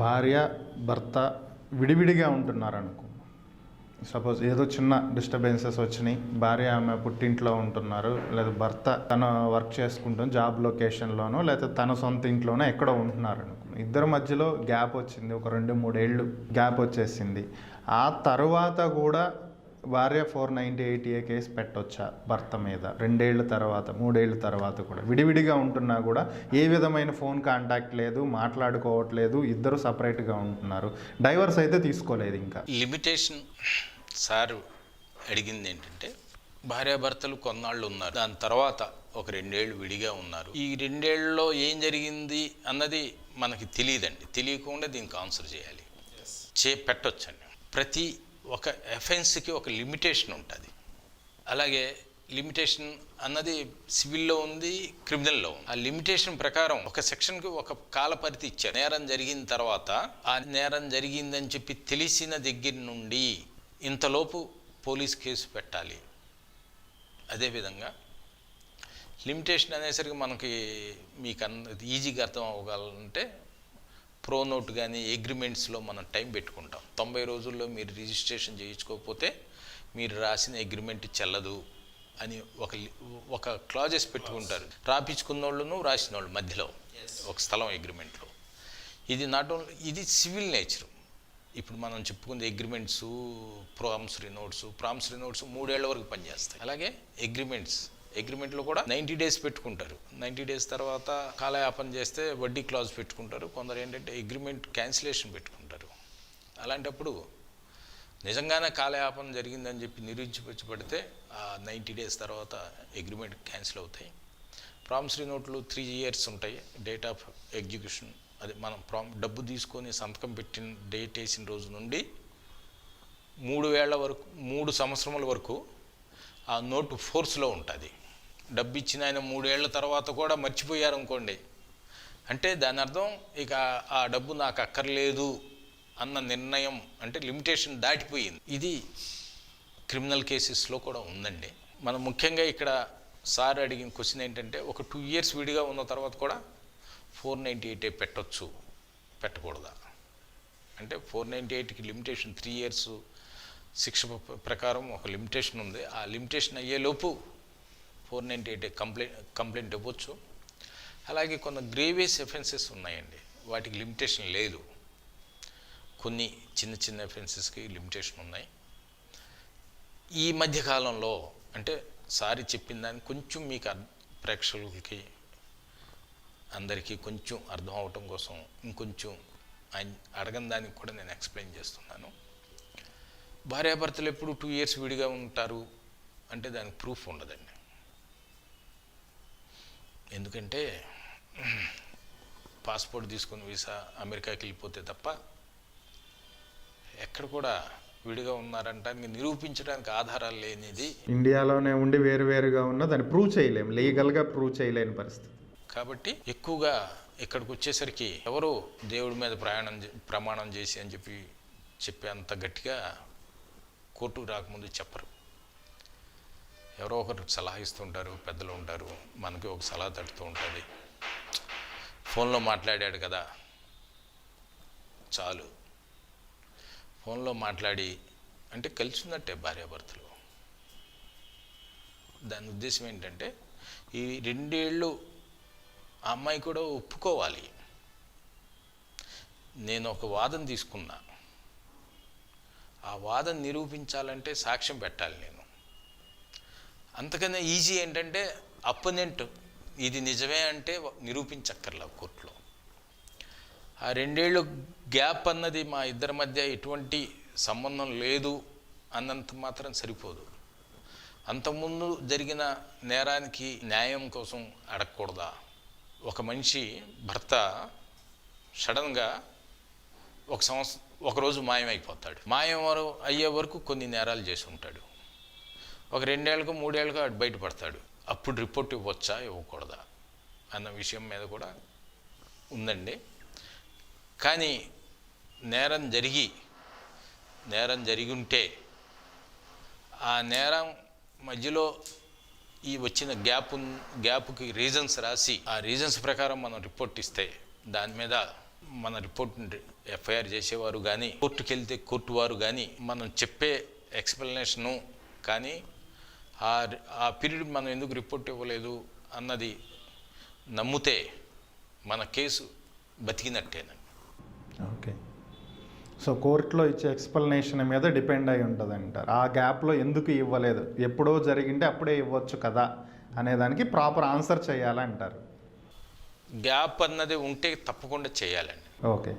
భార్య భర్త విడివిడిగా ఉంటున్నారు అనుకో సపోజ్ ఏదో చిన్న డిస్టర్బెన్సెస్ వచ్చినాయి. భార్య ఆమె పుట్టింట్లో ఉంటున్నారు. లేదా భర్త తన వర్క్ చేసుకుంటాం జాబ్ లొకేషన్లోనో లేదా తన సొంత ఇంట్లోనో ఎక్కడో ఉంటున్నారు అనుకో ఇద్దరి మధ్యలో గ్యాప్ వచ్చింది. ఒక రెండు మూడేళ్ళు గ్యాప్ వచ్చేసింది. ఆ తర్వాత కూడా భార్య four ninety eight A case పెట్టొచ్చా భర్త మీద? రెండేళ్ళ తర్వాత మూడేళ్ళ తర్వాత కూడా. విడివిడిగా ఉంటున్నా కూడా ఏ విధమైన ఫోన్ కాంటాక్ట్ లేదు మాట్లాడుకోవట్లేదు ఇద్దరు సపరేట్గా ఉంటున్నారు. డైవర్స్ అయితే తీసుకోలేదు ఇంకా. లిమిటేషన్ సారు అడిగింది ఏంటంటే భార్యాభర్తలు కొన్నాళ్ళు ఉన్నారు. దాని తర్వాత ఒక రెండేళ్ళు విడిగా ఉన్నారు. ఈ రెండేళ్ళలో ఏం జరిగింది అన్నది మనకి తెలియదండి. తెలియకుండా దీనికి ఆన్సర్ చేయాలి. చే పెట్టొచ్చండి. ప్రతి ఒక ఎఫెన్స్కి ఒక లిమిటేషన్ ఉంటుంది. అలాగే లిమిటేషన్ అన్నది సివిల్లో ఉంది క్రిమినల్లో ఉంది. ఆ లిమిటేషన్ ప్రకారం ఒక సెక్షన్కి ఒక కాల పరిధి ఇచ్చారు. నేరం జరిగిన తర్వాత ఆ నేరం జరిగిందని చెప్పి తెలిసిన దగ్గర నుండి ఇంతలోపు పోలీస్ కేసు పెట్టాలి. అదేవిధంగా లిమిటేషన్ అనేసరికి మనకి మీకు అన్న ఈజీగా అర్థం అవ్వగలంటే ప్రో నోట్ కానీ అగ్రిమెంట్స్లో మనం టైం పెట్టుకుంటాం. తొంభై రోజుల్లో మీరు రిజిస్ట్రేషన్ చేయించుకోకపోతే మీరు రాసిన అగ్రిమెంట్ చెల్లదు అని ఒక ఒక క్లాజెస్ పెట్టుకుంటారు. రాపించుకున్న వాళ్ళను రాసిన వాళ్ళు మధ్యలో ఒక స్థలం అగ్రిమెంట్లో. ఇది నాట్ ఓన్లీ ఇది సివిల్ నేచర్. ఇప్పుడు మనం చెప్పుకుంది agreements promissory notes promissory notes మూడేళ్ళ వరకు పనిచేస్తాయి. అలాగే? అగ్రిమెంట్స్. అగ్రిమెంట్లో కూడా నైంటీ డేస్ పెట్టుకుంటారు. నైంటీ డేస్ తర్వాత కాలయాపన చేస్తే వడ్డీ క్లాజ్ పెట్టుకుంటారు. కొందరు ఏంటంటే అగ్రిమెంట్ క్యాన్సిలేషన్ పెట్టుకుంటారు. అలాంటప్పుడు నిజంగానే కాలయాపన జరిగిందని చెప్పి నిరూపించబడితే ఆ నైంటీ డేస్ తర్వాత అగ్రిమెంట్ క్యాన్సిల్ అవుతాయి. ప్రామిసరీ నోట్లు త్రీ ఇయర్స్ ఉంటాయి. డేట్ ఆఫ్ ఎగ్జిక్యూషన్ అది మనం ప్రామ్ డబ్బు తీసుకొని సంతకం పెట్టిన డేట్ వేసిన రోజు నుండి మూడు వేళ్ళ వరకు మూడు సంవత్సరముల వరకు ఆ నోటు ఫోర్స్లో ఉంటుంది. డబ్బు ఇచ్చిన ఆయన మూడేళ్ళ తర్వాత కూడా మర్చిపోయారు అనుకోండి అంటే దాని అర్థం ఇక ఆ డబ్బు నాకు అక్కర్లేదు అన్న నిర్ణయం అంటే లిమిటేషన్ దాటిపోయింది. ఇది క్రిమినల్ కేసెస్లో కూడా ఉందండి. మనం ముఖ్యంగా ఇక్కడ సార్ అడిగిన క్వశ్చన్ ఏంటంటే ఒక టూ ఇయర్స్ విడిగా ఉన్న తర్వాత కూడా ఫోర్ నైంటీ ఎయిట్ పెట్టొచ్చు పెట్టకూడదా? అంటే ఫోర్ నైంటీ ఎయిట్కి లిమిటేషన్ త్రీ ఇయర్స్ శిక్ష ప్రకారం ఒక లిమిటేషన్ ఉంది. ఆ లిమిటేషన్ అయ్యేలోపు four ninety eight complaint complaint ఇవ్వచ్చు. అలాగే కొన్ని గ్రేవియస్ ఎఫెన్సెస్ ఉన్నాయండి. వాటికి లిమిటేషన్ లేదు. కొన్ని చిన్న చిన్న ఎఫెన్సెస్కి లిమిటేషన్ ఉన్నాయి. ఈ మధ్యకాలంలో అంటే సారి చెప్పిన దాన్ని కొంచెం మీకు ప్రేక్షకులకి అందరికీ కొంచెం అర్థం అవటం కోసం ఇంకొంచెం ఆయన అడగని దానికి కూడా నేను ఎక్స్ప్లెయిన్ చేస్తున్నాను. భార్యాభర్తలు ఎప్పుడు టూ ఇయర్స్ విడిగా ఉంటారు అంటే దానికి ప్రూఫ్ ఉండదండి. ఎందుకంటే పాస్పోర్ట్ తీసుకుని వీసా అమెరికాకి వెళ్ళిపోతే తప్ప ఎక్కడ కూడా విడిగా ఉన్నారంటానికి నిరూపించడానికి ఆధారాలు లేనిది. ఇండియాలోనే ఉండి వేరు వేరుగా ఉన్న దాన్ని ప్రూవ్ చేయలేం లీగల్గా ప్రూవ్ చేయలేని పరిస్థితి. కాబట్టి ఎక్కువగా ఇక్కడికి వచ్చేసరికి ఎవరు దేవుడి మీద ప్రయాణం ప్రమాణం చేసి అని చెప్పి చెప్పేంత గట్టిగా కోర్టుకు రాకముందు చెప్పరు. ఎవరో ఒకరు సలహా ఇస్తుంటారు పెద్దలు ఉంటారు మనకి ఒక సలహా తడుతూ ఉంటుంది. ఫోన్లో మాట్లాడాడు కదా. చాలు. ఫోన్లో మాట్లాడి అంటే కలిసి ఉన్నట్టే భార్యాభర్తలు. దాని ఉద్దేశం ఏంటంటే ఈ రెండేళ్ళు ఆ అమ్మాయి కూడా ఒప్పుకోవాలి. నేను ఒక వాదన తీసుకున్నా. ఆ వాదం నిరూపించాలంటే సాక్ష్యం పెట్టాలి నేను. అంతకన్నా ఈజీ ఏంటంటే అపోనెంట్ ఇది నిజమే అంటే నిరూపించక్కర్లా కోర్టులో. ఆ రెండేళ్ళు గ్యాప్ అన్నది మా ఇద్దరి మధ్య ఎటువంటి సంబంధం లేదు అన్నంత మాత్రం సరిపోదు. అంతకుముందు జరిగిన నేరానికి న్యాయం కోసం అడగకూడదా? ఒక మనిషి భర్త సడన్గా ఒక సంవత్సరం ఒకరోజు మాయమైపోతాడు. మాయం అయ్యే వరకు కొన్ని నేరాలు చేసి ఉంటాడు. ఒక రెండేళ్ళకు మూడేళ్ళకు అటు బయటపడతాడు. అప్పుడు రిపోర్ట్ ఇవ్వచ్చా? ఇవ్వకూడదా? అన్న విషయం మీద కూడా ఉందండి. కానీ నేరం జరిగి నేరం జరిగి ఉంటే ఆ నేరం మధ్యలో ఈ వచ్చిన గ్యాప్ గ్యాప్కి రీజన్స్ రాసి ఆ రీజన్స్ ప్రకారం మనం రిపోర్ట్ ఇస్తే దాని మీద మన రిపోర్ట్ ఎఫ్ఐఆర్ చేసేవారు కానీ కోర్టుకి వెళ్తే కోర్టు వారు కానీ మనం చెప్పే ఎక్స్ప్లెనేషను కానీ ఆ పీరియడ్ మనం ఎందుకు రిపోర్ట్ ఇవ్వలేదు అన్నది నమ్మితే మన కేసు బతికినట్టేనండి. ఓకే. సో కోర్టులో ఇచ్చే ఎక్స్ప్లెనేషన్ మీద డిపెండ్ అయి ఉంటుంది అంటారు ఆ గ్యాప్లో ఎందుకు ఇవ్వలేదు? ఎప్పుడో జరిగింటే అప్పుడే ఇవ్వచ్చు కదా అనేదానికి ప్రాపర్ ఆన్సర్ చేయాలంటారు. గ్యాప్ అన్నది ఉంటే తప్పకుండా చేయాలండి. ఓకే.